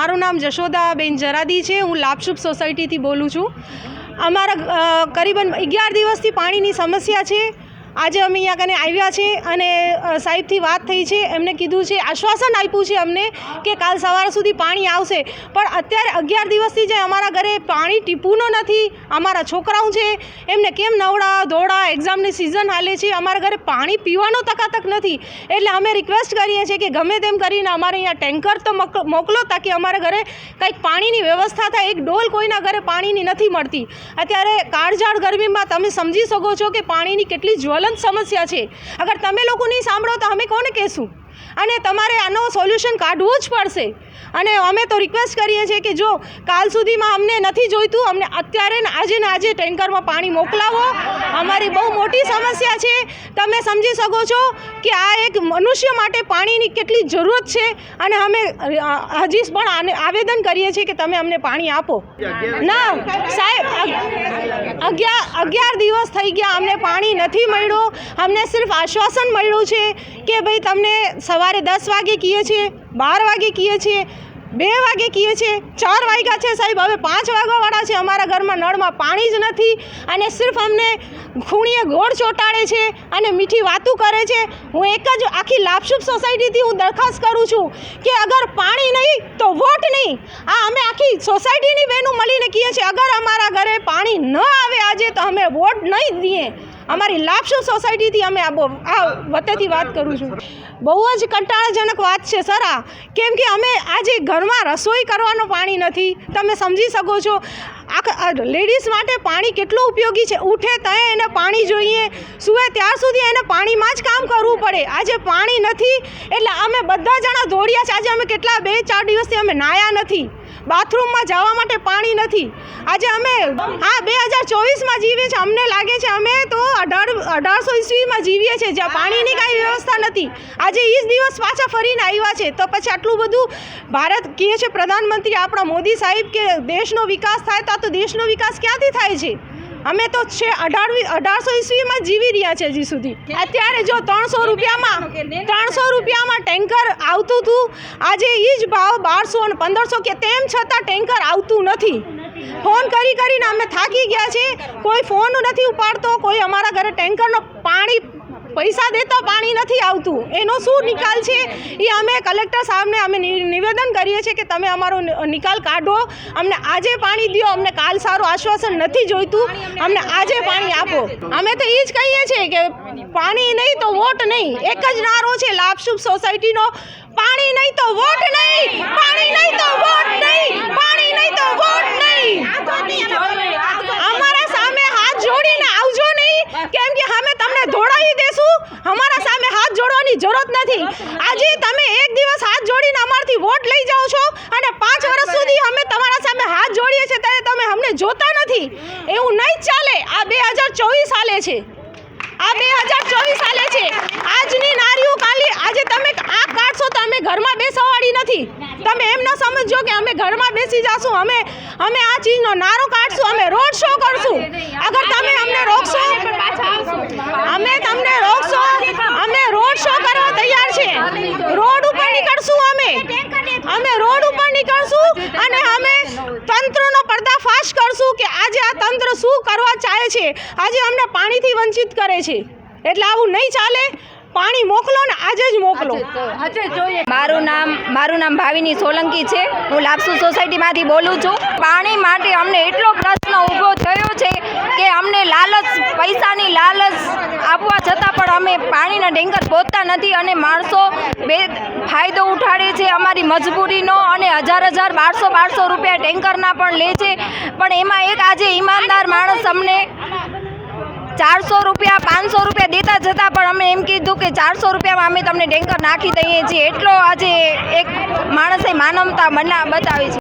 મારું નામ જશોદાબેન જરાદી છે. હું લાભશુભ સોસાયટીથી બોલું છું. અમારા કરીબન અગિયાર દિવસથી પાણીની સમસ્યા છે. આજે અમે અહીંયા કને આવ્યા છે અને સાહેબથી વાત થઈ છે, એમને કીધું છે, આશ્વાસન આપ્યું છે અમને કે કાલ સવાર સુધી પાણી આવશે. પણ અત્યારે અગિયાર દિવસથી જે અમારા ઘરે પાણી ટીપુનું નથી, અમારા છોકરાઓ છે, એમને કેમ નવડા ધોળા એક્ઝામની સિઝન હાલે છે, અમારા ઘરે પાણી પીવાનો તકાતક નથી. એટલે અમે રિક્વેસ્ટ કરીએ છીએ કે ગમે તેમ કરીને અમારે અહીંયા ટેન્કર તો મોક- મોકલો તાકી અમારા ઘરે કંઈક પાણીની વ્યવસ્થા થાય, એક ડોલ કોઈના ઘરે પાણીની નથી મળતી. અત્યારે કાળઝાળ ગરમીમાં તમે સમજી શકો છો કે પાણીની કેટલી જ્વલંત સમસ્યા છે. અગર તમે લોકો નહીં સાંભળો તો અમે કોને કહેશું? અને તમારે આનો સોલ્યુશન કાઢવું જ પડશે. અને અમે તો રિક્વેસ્ટ કરીએ છીએ કે જો કાલ સુધીમાં અમને નથી જોઈતું અમને અત્યારે ને આજે ને આજે ટેન્કરમાં પાણી મોકલાવો. અમારી બહુ મોટી સમસ્યા છે. તમે સમજી શકો છો કે આ એક મનુષ્ય માટે પાણીની કેટલી જરૂરત છે. અને અમે હજી પણ આને આવેદન કરીએ છીએ કે તમે અમને પાણી આપો. ના સાહેબ અગિયાર અગિયાર દિવસ થઈ ગયા અમને પાણી નથી મળ્યું. અમને સિર્ફ આશ્વાસન મળ્યું છે કે ભાઈ તમને સવારે દસ વાગે કહીએ છીએ, બાર વાગે કહીએ છીએ, બે વાગે કહીએ છીએ, ચાર વાગ્યા છે સાહેબ, હવે પાંચ વાગ્યાવાળા છે અમારા ઘરમાં, નળમાં પાણી જ નથી અને સિર્ફ અમને ખૂણીએ ગોળ ચોંટાડે છે અને મીઠી વાતું કરે છે. હું એક જ આખી લાભશુભ સોસાયટીથી હું દરખાસ્ત કરું છું કે અગર પાણી નહીં તો વોટ નહીં. આ અમે આખી સોસાયટીની બહેનું મળીને કહીએ છીએ, અગર અમારા ઘરે પાણી ન આવે આજે તો અમે વોટ નહીં દઈએ. અમારી લાભશુભ સોસાયટીથી અમે આ આ વતેથી વાત કરું છું. બહુ જ કંટાળાજનક વાત છે, સર, આ. કેમ કે અમે આજે ઘરમાં રસોઈ કરવાનું પાણી નથી. તમે સમજી શકો છો, આખા લેડીઝ માટે પાણી કેટલું ઉપયોગી છે. ઉઠે ત્યાં એને પાણી જોઈએ, સૂવે ત્યાર સુધી એને પાણીમાં જ કામ કરવું પડે. આજે પાણી નથી, એટલે અમે બધા જણા દોડ્યા છે. આજે અમે કેટલા, બે, ચાર દિવસથી અમે નાયા નથી. બાથરૂમમાં જવા માટે પાણી નથી. આજે અમે, હા, બે હજાર ચોવીસમાં જીવીએ છીએ અમને લાગે છે અમે અઢાર અઢારસો ઈસવીમાં જીવીએ છીએ જ્યાં પાણીની કાંઈ વ્યવસ્થા નથી. આજે એ જ દિવસ પાછા ફરીને આવ્યા છે. તો પછી આટલું બધું ભારત કહે છે પ્રધાનમંત્રી આપણા મોદી સાહેબ કે દેશનો વિકાસ થાય તો તો દેશનો વિકાસ ક્યાંથી થાય છે? અમે તો છે અઢારવી અઢારસો ઈસવીમાં જીવી રહ્યા છે હજી સુધી. અત્યારે જો ત્રણસો રૂપિયામાં ત્રણસો રૂપિયામાં ટેન્કર આવતું હતું આજે એ જ ભાવ બારસો અને પંદરસો કે તેમ છતાં ટેન્કર આવતું નથી. ફોન કરી કરીને અમે થાકી ગયા છે કોઈ ફોન નથી ઉપાડતો, કોઈ અમારા ઘરે ટેન્કરનો પાણી, પૈસા દેતા પાણી નથી આવતું. એનો શું નિકાલ છે? એ અમે કલેક્ટર સાહેબને અમે નિવેદન કરીએ છીએ કે તમે અમારો નિકાલ કાઢો. અમને આજે પાણી દો. અમને કાલ સારું આશ્વાસન નથી જોઈતું. અમને આજે પાણી આપો. અમે તો એ જ કહીએ છીએ કે પાણી નહીં તો વોટ નહીં. એક જ નારો છે લાભશુભ સોસાયટીનો. પાણી નહીં તો વોટ નહીં પાણી નહીં તો વોટ નહીં પાણી નહીં તો વોટ નહીં અમારા સામે હાથ જોડીને આવજો નહીં અમે તમને ધોડાવી દેશું. અમારા સામે હાથ જોડવાની જરૂરત નથી. આજે તમે એક દિવસ હાથ જોડીને અમારથી વોટ લઈ જાઓ છો અને પાંચ વર્ષ સુધી અમે તમારા સામે હાથ જોડીએ છીએ ત્યારે તમે અમને જોતા નથી. એવું નહીં ચાલે. આ બે હજાર ચોવીસ હાલે છે. આ બે હજાર ચોવીસ હાલે છે. આજની નારીઓ કાલે આજે તમે આ કાઢશો તો અમે ઘરમાં બેસવાવાળી નથી. તમે એમ ન સમજો કે અમે ઘરમાં બેસી જાશું. અમે અમે આ ચીજનો નારો કાઢશું. અમે રોડ શો કરશું. અગર તમે અમને રોકશો અમે તમને રોકશો અમે રોડ શો કરવા તૈયાર છે. રોડ ઉપર નીકળશું અમે. અમે રોડ ઉપર નીકળશું અને અમે તંત્રનો પર્દાફાશ કરશું કે આજે આ તંત્ર શું કરવા ચાહે છે. આજે અમને પાણીથી વંચિત કરે છે. એટલે આવું નહીં ચાલે. પાણી મોકલો ને આજે જ મોકલો. મારું નામ મારું નામ ભાવિની સોલંકી છે. હું લાપસુ સોસાયટીમાંથી બોલું છું. પાણી માટે અમને એટલો પ્રશ્ન ઊભો થયો છે કે અમને લાલચ પૈસાની લાલચ આપવા છતાં પણ અમે પાણીના ટેન્કર પહોંચતા નથી અને માણસો બે ફાયદો ઉઠાડે છે અમારી મજબૂરીનો અને હજાર હજાર બારસો બારસો રૂપિયા ટેન્કરના પણ લે છે. પણ એમાં એક આજે ઈમાનદાર માણસ અમને ચારસો રૂપિયા, પાંચસો રૂપિયા દેતા જતાં પણ અમે એમ કીધું કે ચારસો રૂપિયામાં અમે તમને ટેન્કર નાખી દઈએ છીએ. એટલો આજે એક માણસે માનવતા બના બતાવી છે.